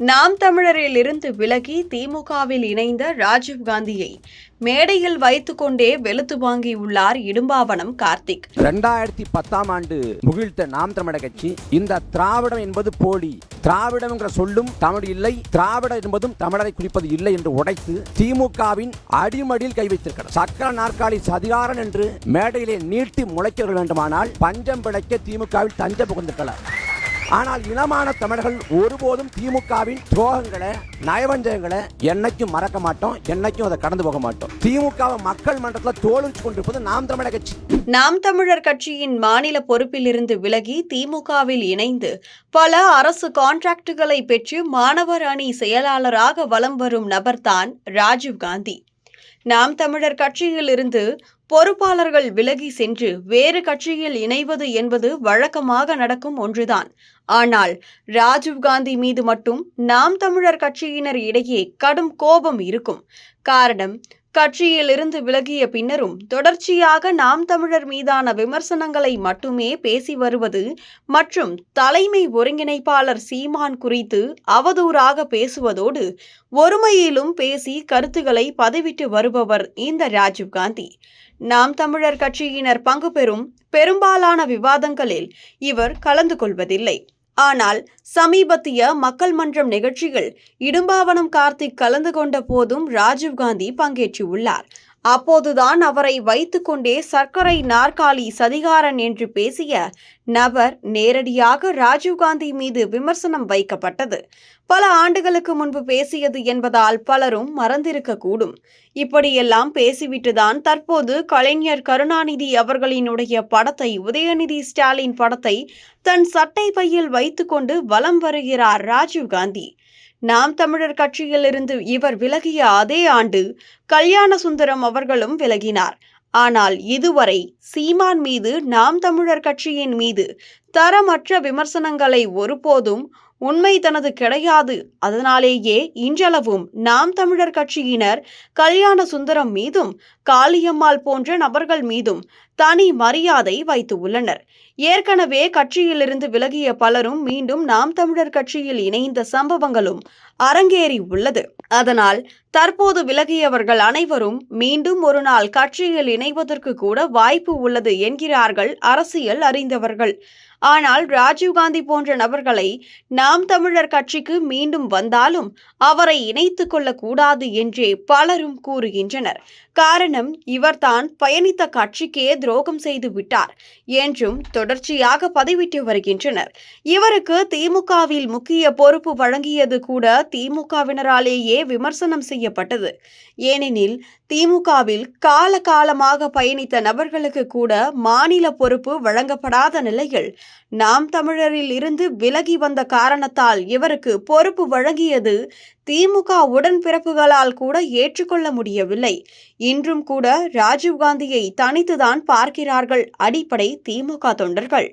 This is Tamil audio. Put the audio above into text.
நாம் தமிழரில் இருந்து விலகி திமுகவில் இணைந்த ராஜீவ் காந்தியை மேடையில் வைத்துக்கொண்டே வெளுத்து வாங்கியுள்ளார் இடும்பாவனம் கார்த்திக். ரெண்டாயிரத்தி பத்தாம் ஆண்டு முகிழ்த்த நாம் தமிழர் கட்சி இந்த திராவிடம் என்பது போலி. திராவிடம் என்ற சொல்லும் தமிழ் இல்லை திராவிடம் என்பதும் தமிழரை குறிப்பது இல்லை என்று உடைத்து திமுகவின் அடிமடியில் கை வைத்திருக்கிறார். சக்கர நாற்காலி சதிகாரன் என்று மேடையிலே நீட்டி முளைக்க வேண்டுமானால் பஞ்சம் பிழைக்க திமுகவில் தஞ்சம் புகுந்திருக்கலாம் ஆனால் இனமான தமிழர்கள் ஒருபோதும் திமுகவின் துரோகங்களை நயவஞ்சகங்களை என்னைக்கும் மறக்க மாட்டோம் என்னைக்கும் அதை கடந்து போக மாட்டோம். திமுகவை மக்கள் மன்றத்தில் தோலுச்சு கொண்டிருப்பது நாம் தமிழர் கட்சி. நாம் தமிழர் கட்சியின் மாநில பொறுப்பிலிருந்து விலகி திமுகவில் இணைந்து பல அரசு கான்ட்ராக்டுகளை பெற்று மாணவர் அணி செயலாளராக வலம் வரும் நபர்தான் ராஜீவ் காந்தி. நாம் தமிழர் கட்சியில் இருந்து பொறுப்பாளர்கள் விலகி சென்று வேறு கட்சியில் இணைவது என்பது வழக்கமாக நடக்கும் ஒன்றுதான். ஆனால் ராஜீவ் காந்தி மீது மட்டும் நாம் தமிழர் கட்சியினர் இடையே கடும் கோபம் இருக்கும். காரணம் கட்சியில் இருந்து விலகிய பின்னரும் தொடர்ச்சியாக நாம் தமிழர் மீதான விமர்சனங்களை மட்டுமே பேசி வருவது மற்றும் தலைமை ஒருங்கிணைப்பாளர் சீமான் குறித்து அவதூறாக பேசுவதோடு ஒருமையிலும் பேசி கருத்துக்களை பதிவிட்டு வருபவர் இந்த ராஜீவ் காந்தி. நாம் தமிழர் கட்சியினர் பங்கு பெறும் பெரும்பாலான விவாதங்களில் இவர் கலந்து கொள்வதில்லை. ஆனால் சமீபத்திய மக்கள் மன்றம் நிகழ்ச்சிகள் இடும்பாவனம் கார்த்திக் கலந்து கொண்ட போதும் ராஜீவ்காந்தி பங்கேற்றுள்ளார். அப்போதுதான் அவரை வைத்துக்கொண்டே சர்க்கரை நாற்காலி சதிகாரன் என்று பேசிய நபர் நேரடியாக ராஜீவ்காந்தி மீது விமர்சனம் வைக்கப்பட்டது. பல ஆண்டுகளுக்கு முன்பு பேசியது என்பதால் பலரும் மறந்திருக்கக்கூடும் இப்படியெல்லாம் பேசிவிட்டுதான் தற்போது கலைஞர் கருணாநிதி அவர்களினுடைய படத்தை உதயநிதி ஸ்டாலின் படத்தை தன் சட்டை பையில் வைத்துக்கொண்டு வலம் வருகிறார் ராஜீவ்காந்தி நாம் தமிழர் கட்சியிலிருந்து இவர் விலகிய அதே ஆண்டு கல்யாண சுந்தரம் அவர்களும் விலகினார். ஆனால் இதுவரை சீமான் மீது நாம் தமிழர் கட்சியின் மீது தரமற்ற விமர்சனங்களை ஒருபோதும் உண்மை தனது கிடையாது. அதனாலேயே இன்றளவும் நாம் தமிழர் கட்சியினர் கல்யாண சுந்தரம் மீதும் காளியம்மாள் போன்ற நபர்கள் மீதும் தனி மரியாதை வைத்து உள்ளனர். ஏற்கனவே கட்சியிலிருந்து விலகிய பலரும் மீண்டும் நாம் தமிழர் கட்சியில் இணைந்த சம்பவங்களும் அரங்கேறி உள்ளது. அதனால் தற்போது விலகியவர்கள் அனைவரும் மீண்டும் ஒரு நாள் கட்சியில் இணைவதற்கு கூட வாய்ப்பு உள்ளது என்கிறார்கள் அரசியல் அறிந்தவர்கள். ஆனால் ராஜீவ்காந்தி போன்ற நபர்களை நாம் தமிழர் கட்சிக்கு மீண்டும் வந்தாலும் அவரை இணைத்துக் கொள்ளக்கூடாது என்றே பலரும் கூறுகின்றனர். காரணம் இவர்தான் பயணித்த கட்சிக்கே துரோகம் செய்து விட்டார் என்றும் தொடர்ச்சியாக பதிவிட்டு வருகின்றனர். இவருக்கு திமுகவில் முக்கிய பொறுப்பு வழங்கியது கூட திமுகவினராலேயே விமர்சனம் செய்ய செய்யப்பட்டது. ஏனெனில் திமுகவில் கால காலமாக பயணித்த நபர்களுக்கு கூட மாநில பொறுப்பு வழங்கப்படாத நிலையில் நாம் தமிழரில் இருந்து விலகி வந்த காரணத்தால் இவருக்கு பொறுப்பு வழங்கியது திமுக உடன்பிறப்புகளால் கூட ஏற்றுக்கொள்ள முடியவில்லை. இன்றும் கூட ராஜீவ்காந்தியை தனித்துதான் பார்க்கிறார்கள் அடிப்படை திமுக தொண்டர்கள்.